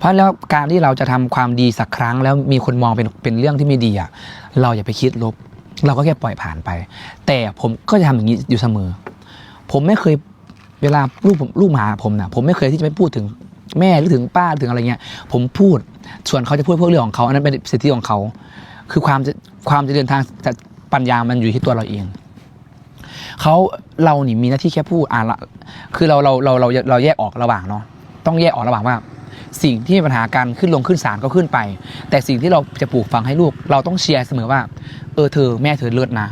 เพราะแล้วการที่เราจะทำความดีสักครั้ง แล้วมีคนมองเป็นเป็นเรื่องที่ไม่ดีอะเราอย่าไปคิดลบ เราก็แค่ปล่อยผ่านไป แต่ผมก็จะทำอย่างนี้อยู่เสมอ ผมไม่เคยเวลาลูกผมลูกมาหาผมนะผมไม่เคยที่จะไม่พูดถึงแม่หรือถึงป้าถึงอะไรเงี้ย ผมพูดส่วนเขาจะพูดพวกเรื่องของเขาอันนั้นเป็นสิทธิของเขา คือความจะความจะเดินทางจะปัญญามันอยู่ที่ตัวเราเองเขาเรานี่มีหน้าที่แค่พูดอ่านละคือเราเราเราเราเราแยกออกระหว่างเนาะต้องแยกออกระหว่างว่า สิ่งที่มีปัญหาการขึ้นลงขึ้นศาลก็ขึ้นไป แต่สิ่งที่เราจะปลูกฝังให้ลูก เราต้องเชียร์เสมอว่า เออเธอแม่เธอเลิศนะ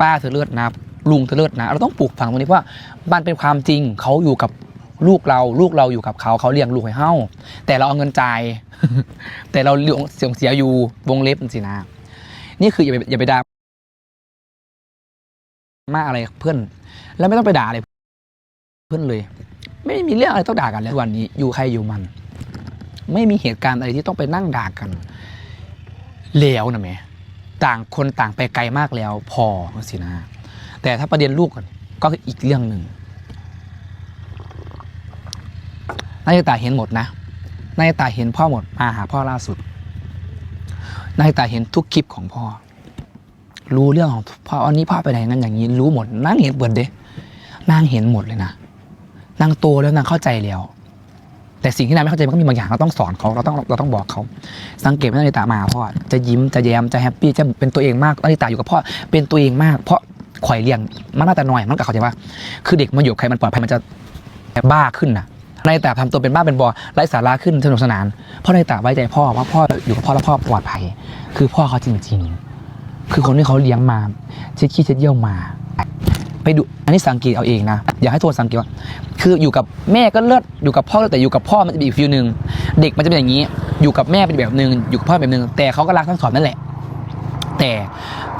ป้าเธอเลิศนะลุงเธอเลิศนะ เราต้องปลูกฝังตรงนี้เพราะว่ามันเป็นความจริงเขาอยู่กับลูกเราลูกเราอยู่กับเขาเขาเลี้ยงลูกให้เฮาแต่เราเอาเงินจ่ายแต่เราเลี้ยงเสียงเสียอยู่วงเล็บสินะ นี่คืออย่าไปอย่าไปด่ามาอะไรเพื่อน แล้วไม่ต้องไปด่าอะไรเพื่อนเลย ไม่มีเรื่องอะไรต้องด่ากันแล้ววันนี้อยู่ใครอยู่มัน ไม่มีเหตุการณ์อะไรที่ต้องไปนั่งด่ากันแล้วนะแม่ต่างคนต่างไปไกลมากแล้วพอสินะ แต่ถ้าประเด็นลูกก่อนก็อีกเรื่องหนึ่งนายตาเห็นหมดนะนายตาเห็นพ่อหมดมาหาพ่อล่าสุดนายตาเห็นทุกคลิปของพ่อ รู้เรื่องของพ่ออันนี้พ่อไปไหนงั้นอย่างนี้รู้หมดนั่งเห็นเบิดเด้นางเห็นหมดเลยนะนางโตแล้วนางเข้าใจแล้ว แต่สิ่งที่นายไม่เข้าใจมันก็มีบางอย่างเราต้องสอนเขาเราต้องเราต้องบอกเขา สังเกตว่านาฬิตามาพ่อจะยิ้มจะแย้มจะแฮปปี้จะเป็นตัวเองมากนาฬิตาอยู่กับพ่อเป็นตัวเองมาก เพราะข่อยเลี้ยงมันน่าแต่น้อยมันก็เข้าใจว่าคือเด็กมาอยู่ใครมันปลอดภัยมันจะบ้าขึ้นนะนาฬิตาทำตัวเป็นบ้าเป็นบอไร้สาระขึ้นสนุกสนานเพราะนาฬิตาไว้ใจพ่อว่าพ่ออยู่กับพ่อแล้วพ่อปลอดภัย คือพ่อเขาจริง ๆ คือคนที่เขาเลี้ยงมาเช็ดขี้เช็ดเยี่ยวมา ไปดูอันนี้สังเกตเอาเองนะ อยากให้ทุกคนสังเกตว่า คืออยู่กับแม่ก็เลิศอยู่กับพ่อเลิศแต่อยู่กับพ่อมันจะเป็นอีกฟิลหนึ่งเด็กมันจะเป็นอย่างนี้ อยู่กับแม่เป็นแบบหนึ่งอยู่กับพ่อแบบหนึ่งแต่เขาก็รักทั้งสองนั่นแหละ แต่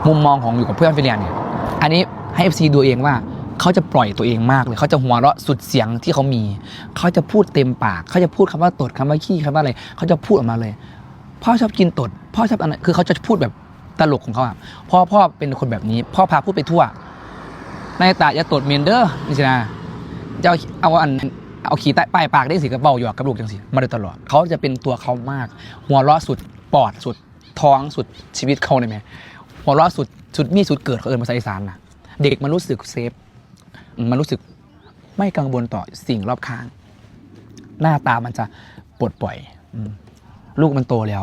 มุมมองของอยู่กับเพื่อนฟิเลียนเนี่ยอันนี้ให้ FC ดูเองว่าเขาจะปล่อยตัวเองมากเลยเขาจะหัวเราะสุดเสียงที่เขามี เขาจะพูดเต็มปาก เขาจะพูดคำว่าตดคำว่าขี้คำว่าอะไรเขาจะพูดออกมาเลย พ่อชอบกินตด พ่อชอบอันนั้นคือเขาจะพูดแบบตลกของเขาอะพ่อพ่อเป็นคนแบบนี้ พ่อพาพูดไปทั่ว นายตาอย่าตดเมนเดอร์นี่สินะจะเอาเอาอันเอาขี่ใต้ป้ายปากได้สิกระเป๋าหยอกกับลูกจังสิมาโดยตลอดเขาจะเป็นตัวเขามาก หัวเราะสุดปอดสุดท้องสุดชีวิตเขาเลยไหมหัวเราะสุดสุดมีสุดเกิดเขาเอินภาษาอีสานนะเด็กมันรู้สึกเซฟมันรู้สึกไม่กังวลต่อสิ่งรอบข้าง หน้าตามันจะปลดปล่อยอลูกมันโตแล้ว